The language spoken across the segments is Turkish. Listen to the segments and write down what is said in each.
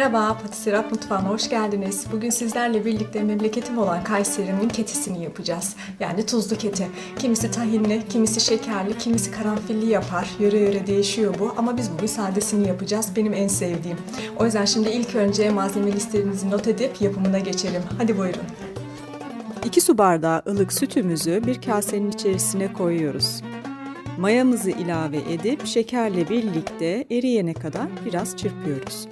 Merhaba, Patiserap Mutfağı'na hoş geldiniz. Bugün sizlerle birlikte memleketim olan Kayseri'nin ketisini yapacağız. Yani tuzlu keti. Kimisi tahinli, kimisi şekerli, kimisi karanfilli yapar. Yöre yöre değişiyor bu ama biz bugün sadesini yapacağız. Benim en sevdiğim. O yüzden şimdi ilk önce malzeme listemizi not edip yapımına geçelim. Hadi buyurun. 2 su bardağı ılık sütümüzü bir kasenin içerisine koyuyoruz. Mayamızı ilave edip şekerle birlikte eriyene kadar biraz çırpıyoruz.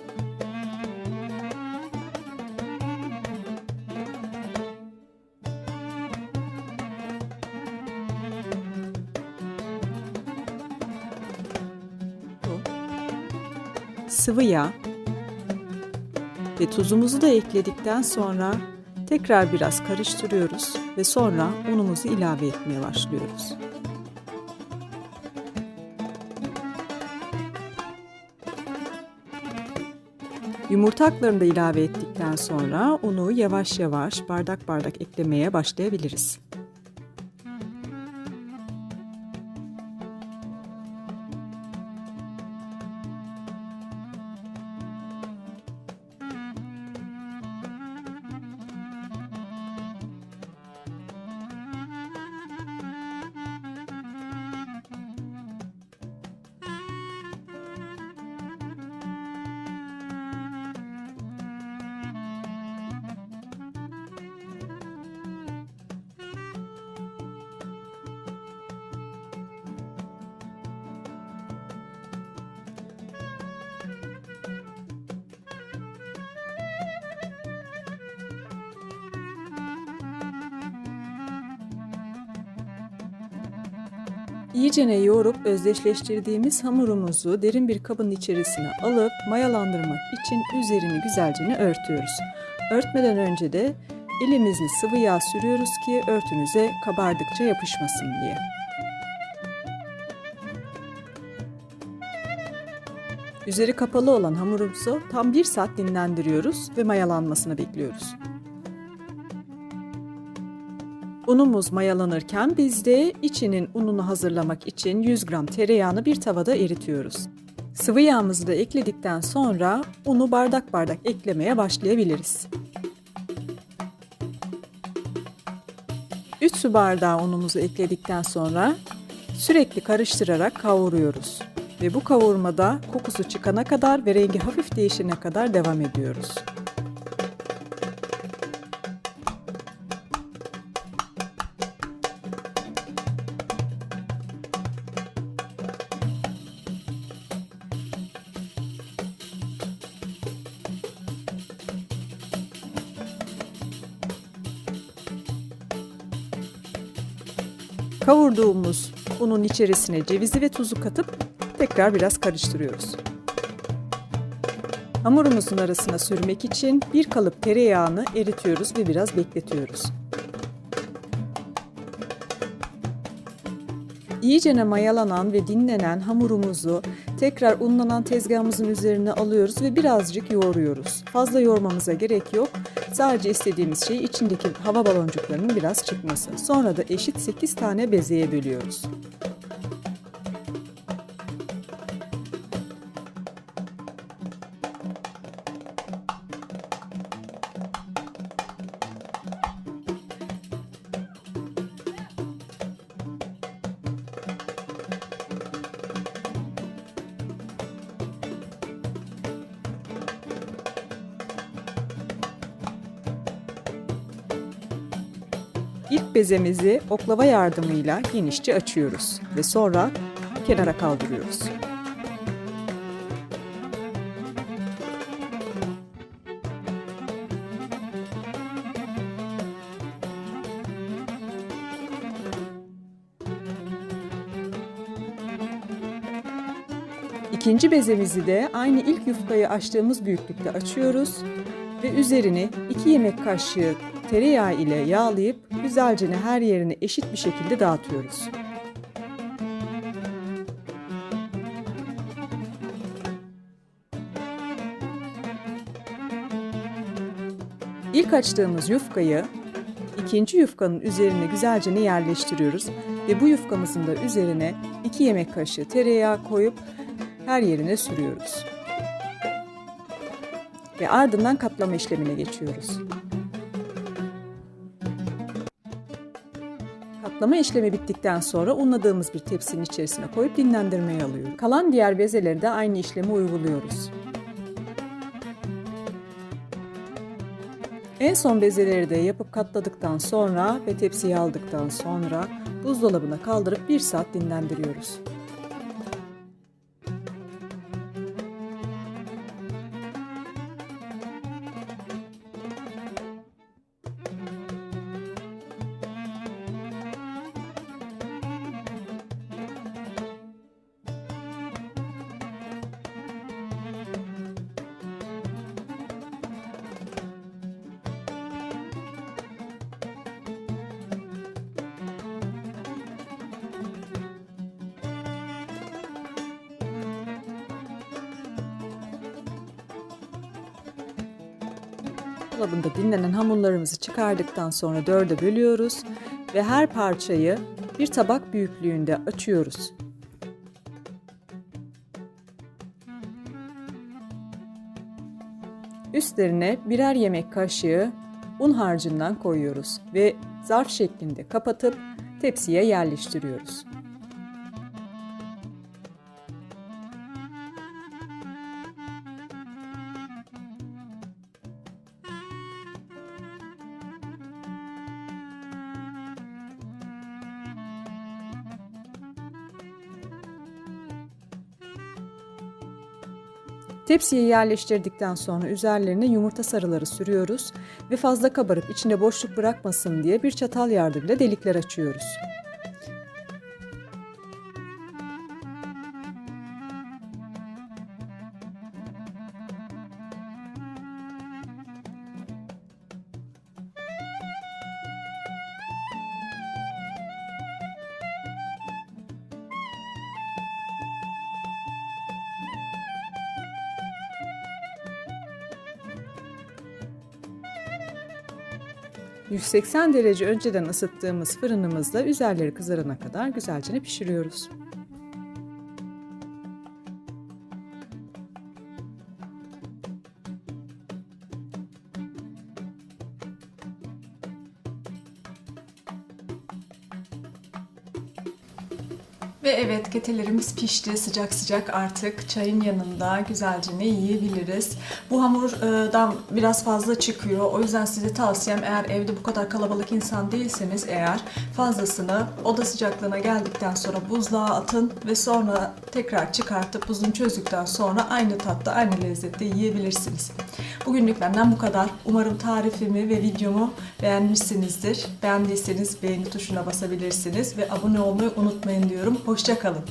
Sıvı yağ ve tuzumuzu da ekledikten sonra tekrar biraz karıştırıyoruz ve sonra unumuzu ilave etmeye başlıyoruz. Yumurta aklarını da ilave ettikten sonra unu yavaş yavaş bardak bardak eklemeye başlayabiliriz. İyicene yoğurup özdeşleştirdiğimiz hamurumuzu derin bir kabın içerisine alıp mayalandırmak için üzerini güzelce örtüyoruz. Örtmeden önce de elimizle sıvı yağ sürüyoruz ki örtünüze kabardıkça yapışmasın diye. Üzeri kapalı olan hamurumuzu tam bir saat dinlendiriyoruz ve mayalanmasını bekliyoruz. Unumuz mayalanırken biz de içinin ununu hazırlamak için 100 gram tereyağını bir tavada eritiyoruz. Sıvı yağımızı da ekledikten sonra unu bardak bardak eklemeye başlayabiliriz. 3 su bardağı unumuzu ekledikten sonra sürekli karıştırarak kavuruyoruz. Ve bu kavurmada kokusu çıkana kadar ve rengi hafif değişene kadar devam ediyoruz. Kavurduğumuz unun içerisine cevizi ve tuzu katıp tekrar biraz karıştırıyoruz. Hamurumuzun arasına sürmek için bir kalıp tereyağını eritiyoruz ve biraz bekletiyoruz. İyicene mayalanan ve dinlenen hamurumuzu tekrar unlanan tezgahımızın üzerine alıyoruz ve birazcık yoğuruyoruz. Fazla yoğurmamıza gerek yok. Sadece istediğimiz şey içindeki hava baloncuklarının biraz çıkması. Sonra da eşit 8 tane bezeye bölüyoruz. İlk bezemizi oklava yardımıyla genişçe açıyoruz ve sonra kenara kaldırıyoruz. İkinci bezemizi de aynı ilk yufkayı açtığımız büyüklükte açıyoruz ve üzerine 2 yemek kaşığı tereyağı ile yağlayıp güzelce her yerine eşit bir şekilde dağıtıyoruz. İlk açtığımız yufkayı ikinci yufkanın üzerine güzelce yerleştiriyoruz ve bu yufkamızın da üzerine 2 yemek kaşığı tereyağı koyup her yerine sürüyoruz. ve ardından katlama işlemine geçiyoruz. Katlama işlemi bittikten sonra unladığımız bir tepsinin içerisine koyup dinlendirmeye alıyoruz. Kalan diğer bezeleri de aynı işlemi uyguluyoruz. En son bezeleri de yapıp katladıktan sonra ve tepsiye aldıktan sonra buzdolabına kaldırıp 1 saat dinlendiriyoruz. Dolabında dinlenen hamurlarımızı çıkardıktan sonra dörde bölüyoruz ve her parçayı bir tabak büyüklüğünde açıyoruz. Üstlerine birer yemek kaşığı un harcından koyuyoruz ve zarf şeklinde kapatıp tepsiye yerleştiriyoruz. Tepsiye yerleştirdikten sonra üzerlerine yumurta sarıları sürüyoruz ve fazla kabarıp içinde boşluk bırakmasın diye bir çatal yardımıyla delikler açıyoruz. ...180 derece önceden ısıttığımız fırınımızda üzerleri kızarana kadar güzelce pişiriyoruz. Ve evet ketelerimiz pişti sıcak sıcak artık çayın yanında güzelce ne yiyebiliriz. Bu hamurdan biraz fazla çıkıyor. O yüzden size tavsiyem eğer evde bu kadar kalabalık insan değilseniz eğer fazlasını oda sıcaklığına geldikten sonra buzluğa atın ve sonra tekrar çıkartıp buzun çözdükten sonra aynı tatta aynı lezzette yiyebilirsiniz. Bugünlük benden bu kadar. Umarım tarifimi ve videomu beğenmişsinizdir. Beğendiyseniz beğeni tuşuna basabilirsiniz ve abone olmayı unutmayın diyorum. Hoşçakalın.